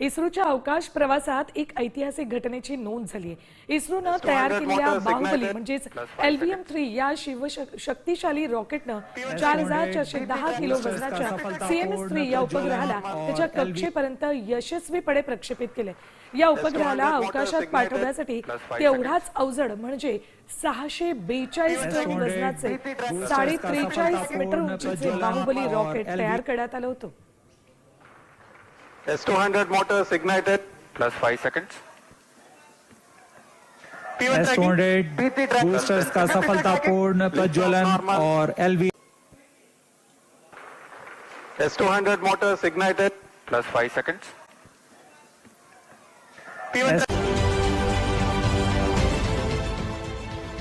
इस्रोच्या अवकाश प्रवासात एक ऐतिहासिक घटनेची नोंद झाली इस्रोनं तयार केलेल्या बाहुबली म्हणजेच एलव्हीएम थ्री या शिव शक्तिशाली रॉकेटनं चार हजार चारशे दहा किलो वजनाच्या सीएमएस थ्री या उपग्रहाला त्याच्या कक्षेपर्यंत यशस्वीपणे प्रक्षेपित केले या उपग्रहाला अवकाशात पाठवण्यासाठी तेवढाच अवजड म्हणजे सहाशे बेचाळीस टन वजनाचे साडे त्रेचाळीस मीटर उंचीचे बाहुबली रॉकेट तयार करण्यात आलं होतं. S200 motors ignited. plus 5 seconds. P1 tracking. S200 P3 track. Boosters का सफलतापूर्ण प्रज्वलन और LV S200 motors ignited. plus 5 seconds. P1